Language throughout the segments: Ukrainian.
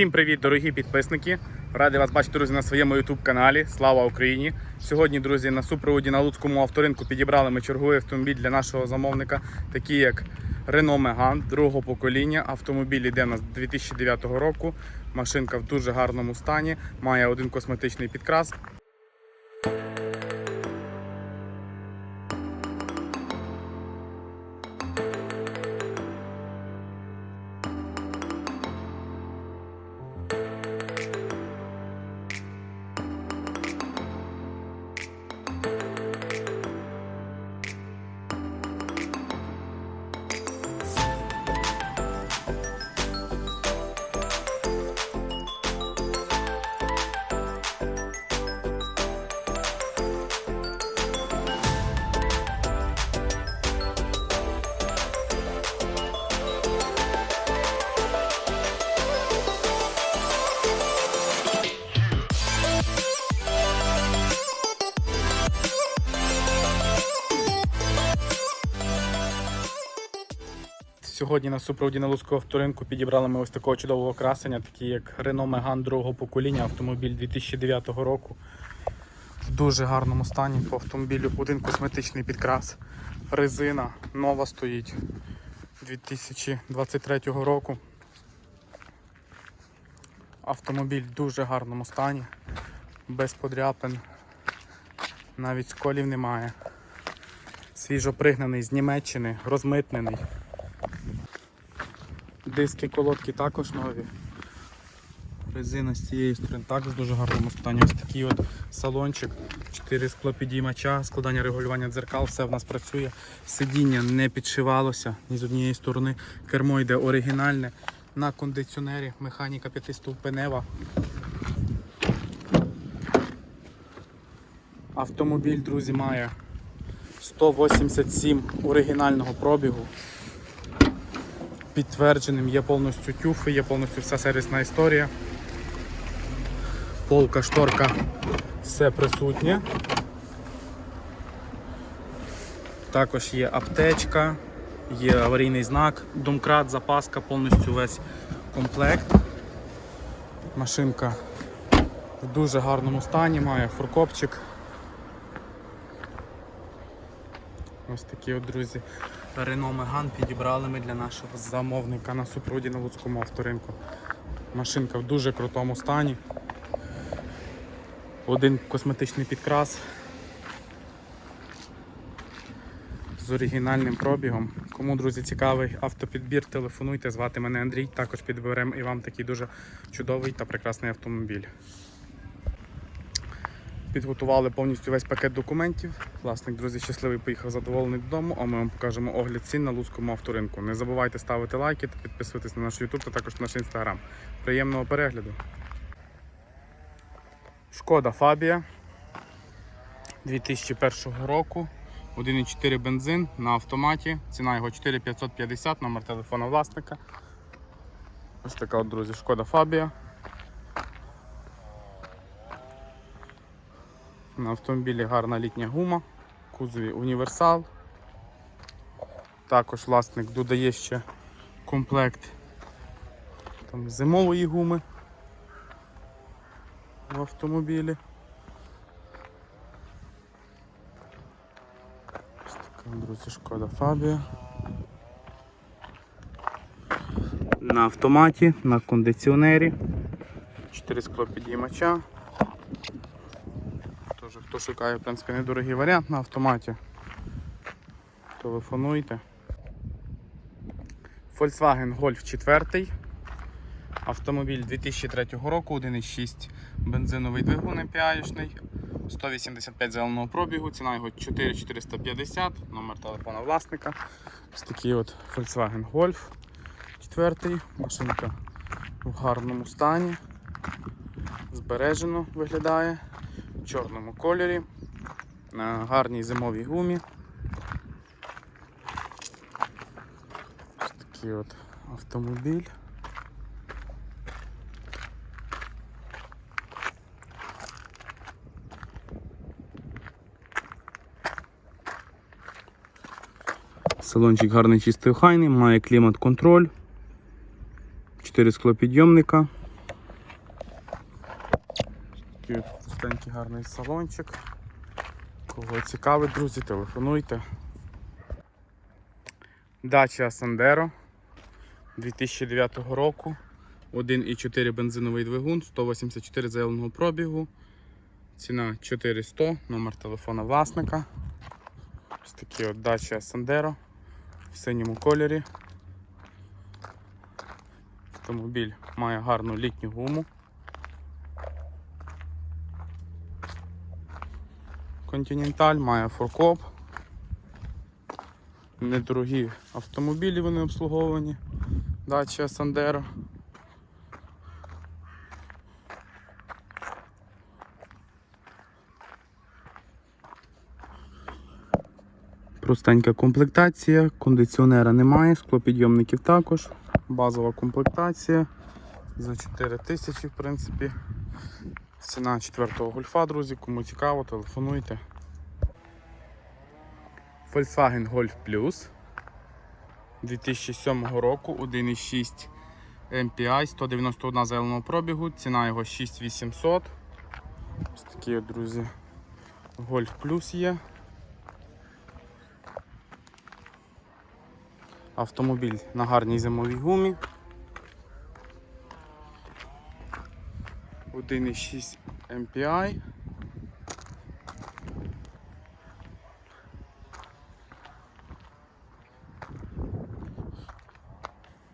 Всім привіт, дорогі підписники! Радий вас бачити, друзі, на своєму YouTube каналі. Слава Україні! Сьогодні, друзі, на супроводі на Луцькому авторинку підібрали ми черговий автомобіль для нашого замовника, такий як Renault Megane другого покоління. Автомобіль йде у нас 2009 року. Машинка в дуже гарному стані, має один косметичний підкрас. Сьогодні на супроводі на Луцького авторинку підібрали ми ось такого чудового красення, такий як Renault Megane другого покоління, автомобіль 2009 року. В дуже гарному стані по автомобілю один косметичний підкрас. Резина нова стоїть 2023 року. Автомобіль в дуже гарному стані, без подряпин, навіть сколів немає. Свіжо пригнаний з Німеччини, розмитнений. Диски колодки також нові. Резина з цієї сторони також в дуже гарному стані. Ось такий от салончик, 4 склопідіймача, складання регулювання дзеркал, все в нас працює. Сидіння не підшивалося ні з однієї сторони. Кермо йде оригінальне. На кондиціонері, механіка п'ятистовпенева. Автомобіль, друзі, має 187 оригінального пробігу підтвердженим, є повністю тюфи, є повністю вся сервісна історія. Полка, шторка, все присутнє. Також є аптечка, є аварійний знак, домкрат, запаска, повністю весь комплект. Машинка в дуже гарному стані, має фуркопчик. Ось такі от, друзі, Renault Megane підібрали ми для нашого замовника на супроводі на Луцькому авторинку. Машинка в дуже крутому стані. Один косметичний підкрас з оригінальним пробігом. Кому, друзі, цікавий автопідбір, телефонуйте, звати мене Андрій. Також підберемо і вам такий дуже чудовий та прекрасний автомобіль. Підготували повністю весь пакет документів. Власник, друзі, щасливий поїхав задоволений додому, а ми вам покажемо огляд цін на Луцькому авторинку. Не забувайте ставити лайки та підписуватись на наш YouTube та також на наш інстаграм. Приємного перегляду. Шкода Фабія 2001 року. 1,4 бензин на автоматі. Ціна його 4550, номер телефона власника. Ось така от, друзі, шкода Фабія. На автомобілі гарна літня гума, кузові універсал. Також власник додає ще комплект там, зимової гуми в автомобілі. Ось така, друзі, шкода Фабія. На автоматі, на кондиціонері. 4 скло підіймача. Тож, хто шукає в принципі, недорогий варіант на автоматі, телефонуйте. Volkswagen Golf 4. Автомобіль 2003 року, 1,6 бензиновий двигун MPI-шний, 185 зеленого пробігу, ціна його 4450, номер телефона власника. Ось такий от Volkswagen Golf 4. Машинка в гарному стані, збережено виглядає чорному кольорі, на гарній зимовій гумі. Ось такий от автомобіль. Салончик гарний чистий охайний, має клімат-контроль, 4 склопідйомника, такий гарний салончик. Кого цікавить, друзі, телефонуйте. Дача Сандеро 2009 року. 1,4 бензиновий двигун, 184 заявленого пробігу. Ціна 400, номер телефона власника. Ось такий от дача Сандеро в синьому кольорі. Автомобіль має гарну літню гуму. Континенталь має форкоп. Недорогі автомобілі вони обслуговані. Дача Сандеро. Простенька комплектація, кондиціонера немає, склопідйомників також. Базова комплектація за 4 тисячі, в принципі. Ціна 4-го гольфа, друзі, кому цікаво, телефонуйте. Volkswagen Golf Plus 2007 року, 1,6 MPI, 191 зеленого пробігу, ціна його 6800. Ось такі друзі, Golf Plus є. Автомобіль на гарній зимовій гумі. 1,6 MPI.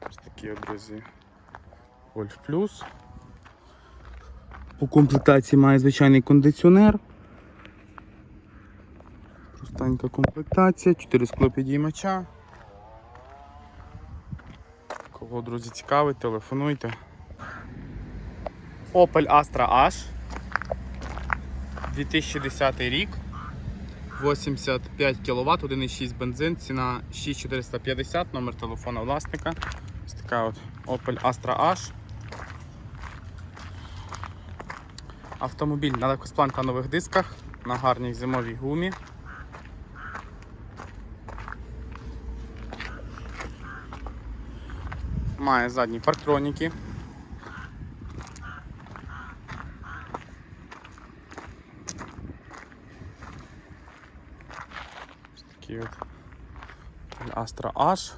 Ось такі друзі. Golf Plus. По комплектації має звичайний кондиціонер. Простенька комплектація, 4 склопідіймача. Кого, друзі, цікавить, телефонуйте. Opel Astra H 2010 рік. 85 кВт, 1,6 бензин, ціна 6450, номер телефона власника. Ось така от Opel Astra H. Автомобіль на легкоспланканових дисках, на гарній зимовій гумі. Має задні парктроніки. Ось Такий Astra H.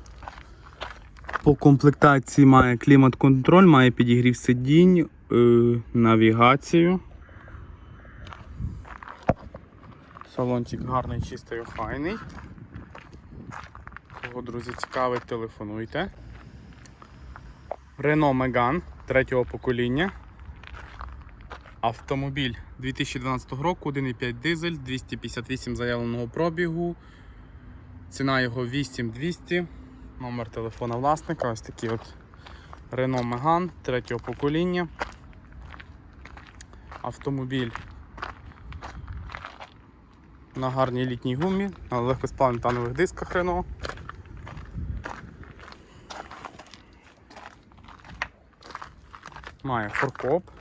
По комплектації має клімат-контроль, має підігрів сидінь, е, навігацію. Салончик гарний, чистий, охайний. Кого, друзі, цікавить, телефонуйте. Renault Megane третього покоління. Автомобіль 2012 року, 1,5 дизель, 258 заявленого пробігу. Ціна його 8200. Номер телефона власника. Ось такий от Renault Megane третього покоління. Автомобіль на гарній літній гумі, на легкосплавних танових дисках Renault. Має форкоп.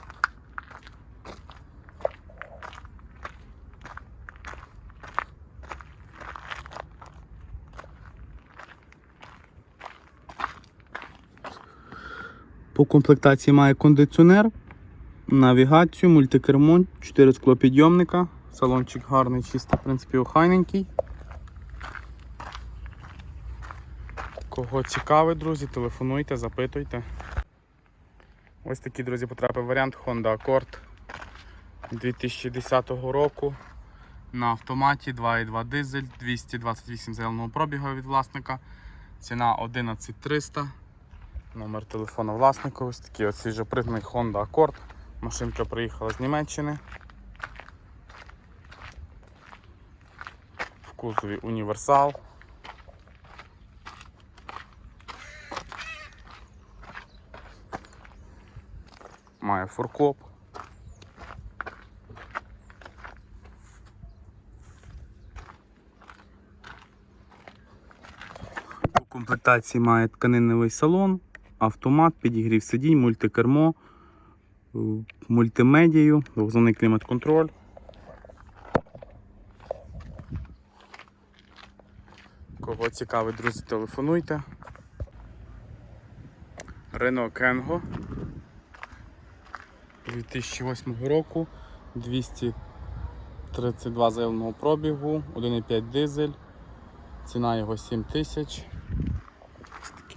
По комплектації має кондиціонер, навігацію, мультикермо, 4 склопідйомника, салончик гарний, чистий, в принципі, охайненький. Кого цікавить, друзі, телефонуйте, запитуйте. Ось такий, друзі, потрапив варіант Honda Accord 2010 року. На автоматі 2,2 дизель, 228 зеленого пробігу від власника. Ціна 11300. Номер телефону власника. Ось такий от свіжопригнаний Honda Accord. Машинка приїхала з Німеччини. В кузові універсал. Має фуркоп. У комплектації має тканинний салон, автомат, підігрів сидінь, мультикермо, е, мультимедію, двохзонний клімат-контроль. Кого цікавить, друзі, телефонуйте. Renault Kengo 2008 року, 232 заявленого пробігу, 1,5 дизель. Ціна його 7 тисяч.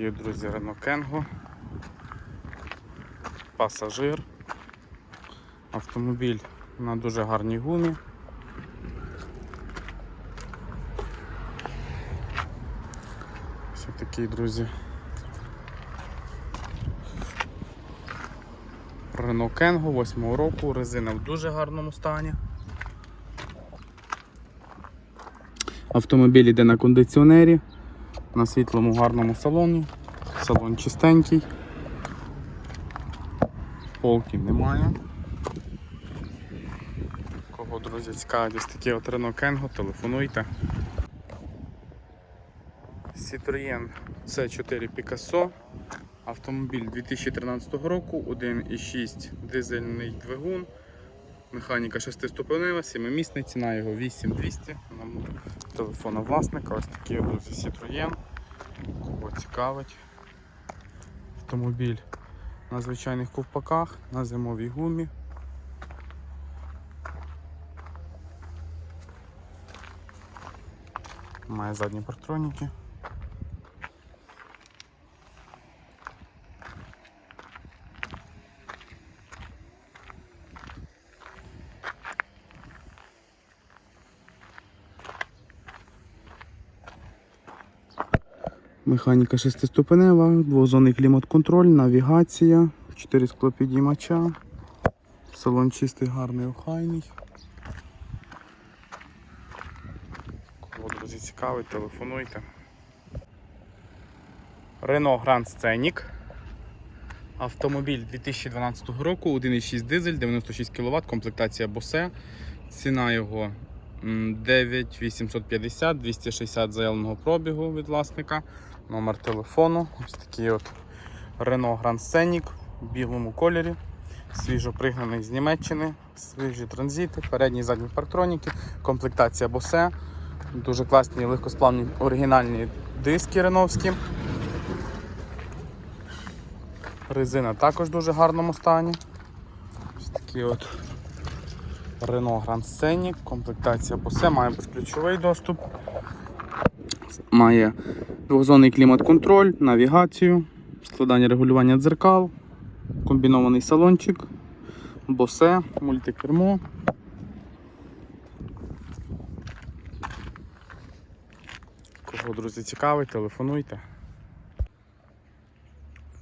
Такий, друзі, Renault Kangoo. Пасажир. Автомобіль на дуже гарній гумі. Ось такий, друзі. Renault Kangoo 8 року, резина в дуже гарному стані. Автомобіль йде на кондиціонері, на світлому гарному салоні. Салон чистенький. Полків немає. Кого, друзі, цікавить ось такі от Renault Kangoo, телефонуйте. Citroën C4 Picasso. Автомобіль 2013 року, 1,6 дизельний двигун, механіка 6-ступенева, 7-місний, ціна його 8200. Телефона власника, ось такі друзі, Citroën. Кого цікавить. Автомобіль на звичайних ковпаках, на зимовій гумі. Має задні партроніки. Механіка шестиступенева, двозонний клімат-контроль, навігація, 4 склопідіймача, салон чистий, гарний, охайний. Кого, друзі, цікавить, телефонуйте. Renault Grand Scenic. Автомобіль 2012 року, 1,6 дизель, 96 кВт, комплектація Bose. Ціна його 9850, 260 заявленого пробігу від власника. Номер телефону. Ось такий от Renault Grand Scenic в білому кольорі. Свіжо пригнаний з Німеччини, свіжі транзити, передні і задні парктроніки, комплектація Bose. Дуже класні, легкосплавні оригінальні диски реновські. Резина також в дуже гарному стані. Ось такий от Renault Grand Scenic, комплектація Bose, має безключовий доступ. Має двохзонний клімат-контроль, навігацію, складання регулювання дзеркал, комбінований салончик, Bose, мультикермо. Кого, друзі, цікавить, телефонуйте.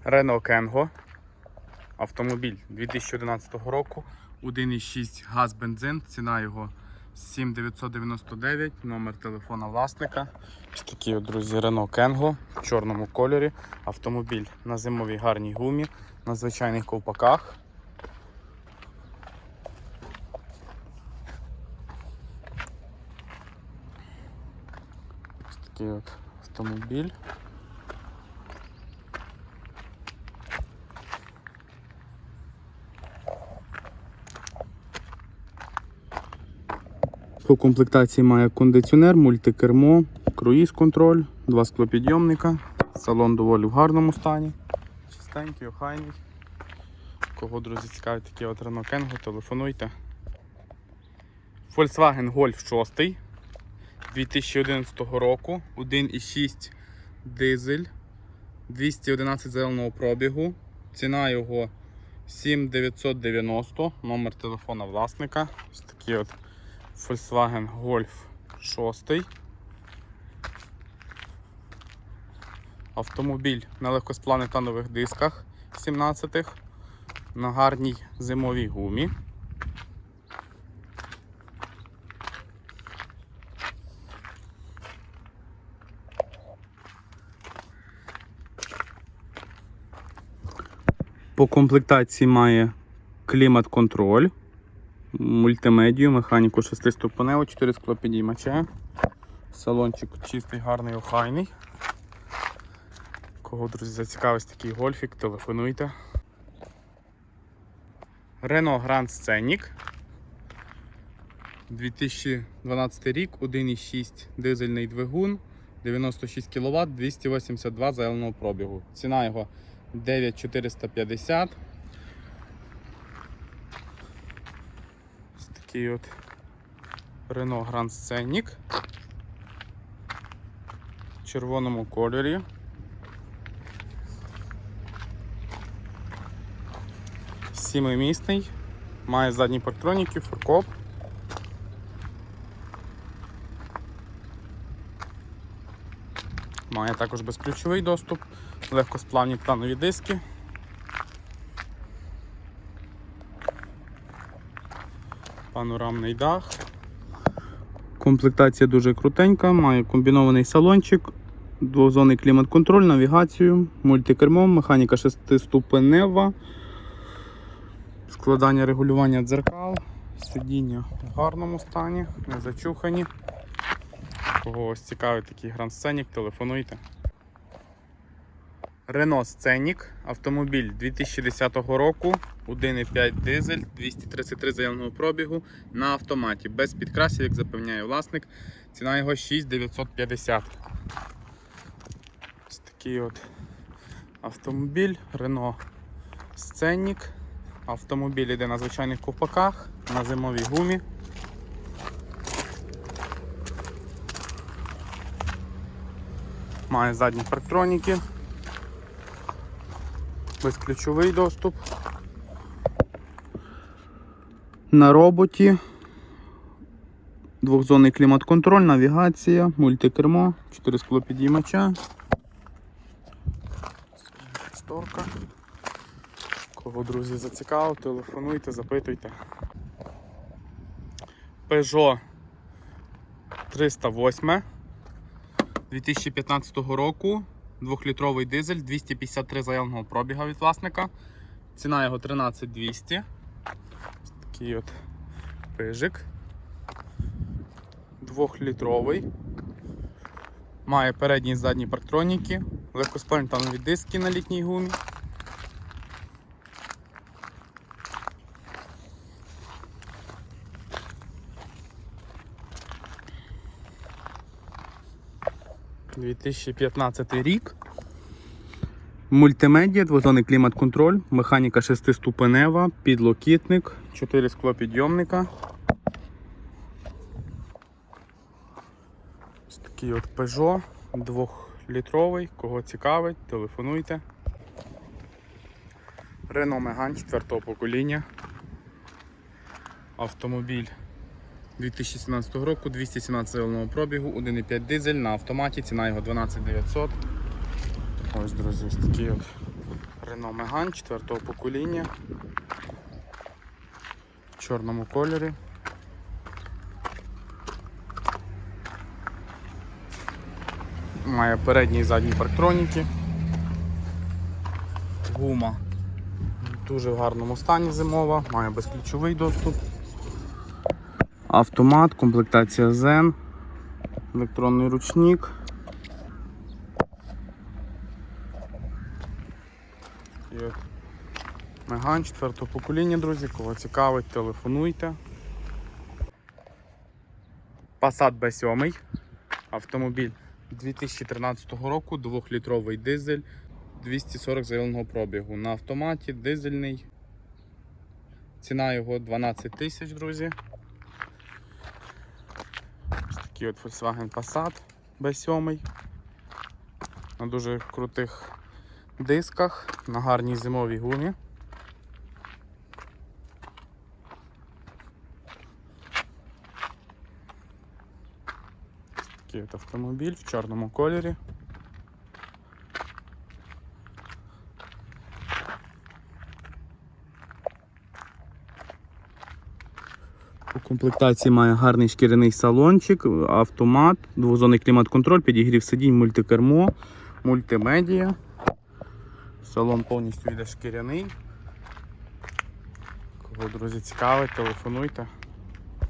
Renault Kangoo. Автомобіль 2011 року. 1,6 газ бензин. Ціна його 7999, номер телефона власника. Ось такий, от, друзі, Renault Kangoo в чорному кольорі. Автомобіль на зимовій гарній гумі, на звичайних ковпаках. Ось такий от автомобіль. По комплектації має кондиціонер, мультикермо, круїз контроль, два склопідйомника. Салон доволі в гарному стані. Чистенький, охайний. Кого, друзі, цікавить такі от Renault Kangoo, телефонуйте. Volkswagen Golf 6 2011 року, 1,6 дизель, 211 зеленого пробігу. Ціна його 7990, номер телефона власника. Ось такий от Volkswagen Golf 6. Автомобіль на легкосплавних та нових дисках 17-х, на гарній зимовій гумі. По комплектації має клімат-контроль, мультимедію, механіку 6-ступеневу, 4 склопідіймача. Салончик чистий, гарний, охайний. Кого, друзі, зацікавить такий гольфік, телефонуйте. Renault Grand Scenic. 2012 рік, 1,6 дизельний двигун, 96 кВт, 282 заявленого пробігу. Ціна його 9450. Ось такий от Renault Grand Scenic в червоному кольорі. Сімимісний, має задні парктроніки, фуркоп. Має також безключовий доступ, легкосплавні титанові диски. Панорамний дах. Комплектація дуже крутенька, має комбінований салончик, двозонний клімат-контроль, навігацію, мультикермо, механіка шестиступенева, складання регулювання дзеркал, сидіння в гарному стані, не зачухані. Кого ось цікавить такий Grand Scenic, телефонуйте. Renault Scenic, автомобіль 2010 року, 1,5 дизель, 233 заявного пробігу на автоматі, без підкрасів, як запевняє власник. Ціна його 6950. Ось такий от автомобіль Renault Scenic. Автомобіль йде на звичайних ковпаках, на зимовій гумі. Має задні парктроніки, безключовий доступ. На роботі. Двохзонний клімат-контроль, навігація, мультикермо, 4 склопідіймача. Шторка. Кого, друзі, зацікавив, телефонуйте, запитуйте. Peugeot 308 2015 року. 2-літровий дизель, 253 заявного пробіга від власника. Ціна його 13200. Такий от пижик. 2-літровий. Має передні і задні парктроніки, легкоспальні диски на літній гумі. – 2015 рік. Мультимедіа, двозонний клімат-контроль, механіка шестиступенева, підлокітник, 4 склопідйомника. Ось такий от Peugeot, 2-літровий, кого цікавить, телефонуйте. Renault Megane 4 покоління. Автомобіль 2017 року, 217 зеленого пробігу, 1,5 дизель на автоматі, ціна його 12900. Ось, друзі, ось такий от Renault Megane 4 покоління в чорному кольорі. Має передні і задні парктроніки. Гума в дуже в гарному стані зимова, має безключовий доступ. Автомат, комплектація Zen, електронний ручник. І от Меган 4 покоління, друзі, кого цікавить, телефонуйте. Passat B7. Автомобіль 2013 року, 2-літровий дизель, 240 заявленого пробігу. На автоматі дизельний. Ціна його 12 тисяч, друзі. Ось такий от Volkswagen Passat B7. На дуже крутих дисках, на гарній зимовій гумі. Такий от автомобіль в чорному кольорі. У комплектації має гарний шкіряний салончик, автомат, двозонний клімат-контроль, підігрів сидінь, мультикермо, мультимедіа. Салон повністю йде шкіряний. Кого, друзі, цікавить, телефонуйте.